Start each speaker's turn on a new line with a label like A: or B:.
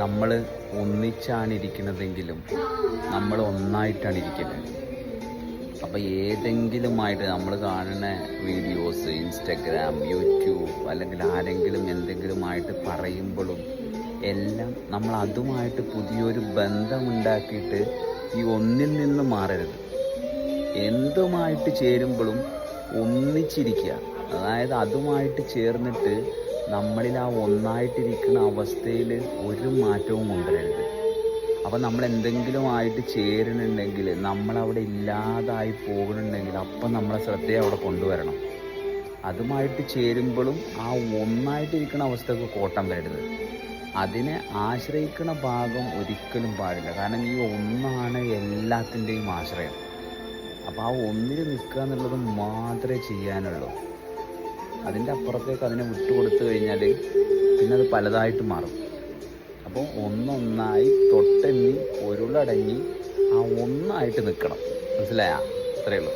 A: നമ്മൾ ഒന്നിച്ചാണ് ഇരിക്കുന്നതെങ്കിലും നമ്മൾ ഒന്നായിട്ടാണ് ഇരിക്കുന്നത് അപ്പോൾ ഏതെങ്കിലുമായിട്ട് നമ്മൾ കാണുന്ന വീഡിയോസ് ഇൻസ്റ്റഗ്രാം യൂട്യൂബ് അല്ലെങ്കിൽ ആരെങ്കിലും എന്തെങ്കിലുമായിട്ട് പറയുമ്പോഴും എല്ലാം നമ്മൾ അതുമായിട്ട് പുതിയൊരു ബന്ധമുണ്ടാക്കിയിട്ട് ഈ ഒന്നിൽ നിന്ന് മാറരുത്. എന്തുമായിട്ട് ചേരുമ്പോഴും ഒന്നിച്ചിരിക്കുക. അതായത് അതുമായിട്ട് ചേർന്നിട്ട് നമ്മളിൽ ആ ഒന്നായിട്ടിരിക്കുന്ന അവസ്ഥയിൽ ഒരു മാറ്റവും കൊണ്ടുവരരുത്. അപ്പം നമ്മൾ എന്തെങ്കിലും ആയിട്ട് ചേരുന്നുണ്ടെങ്കിൽ നമ്മളവിടെ ഇല്ലാതായി പോകുന്നുണ്ടെങ്കിൽ അപ്പം നമ്മളെ ശ്രദ്ധയെ അവിടെ കൊണ്ടുവരണം. അതുമായിട്ട് ചേരുമ്പോഴും ആ ഒന്നായിട്ടിരിക്കുന്ന അവസ്ഥക്ക് കോട്ടം വരരുത്. അതിനെ ആശ്രയിക്കുന്ന ഭാഗം ഒരിക്കലും പാടില്ല. കാരണം ഈ ഒന്നാണ് എല്ലാത്തിന്റെയും ആശ്രയം. അപ്പോൾ ആ ഒന്നിൽ നിൽക്കുക എന്നുള്ളത് മാത്രമേ ചെയ്യാനുള്ളൂ. അതിന്റെ അപ്പുറത്തേക്ക് അതിനെ വിട്ടുകൊടുത്തു കഴിഞ്ഞാൽ പിന്നെ അത് പലതായിട്ട് മാറും. അപ്പോൾ ഒന്നൊന്നായി തൊട്ടെണ്ണി ഉരുളടങ്ങി ആ ഒന്നായിട്ട് നിൽക്കണം മനസ്സിലായ? അത്രയേ ഉള്ളൂ.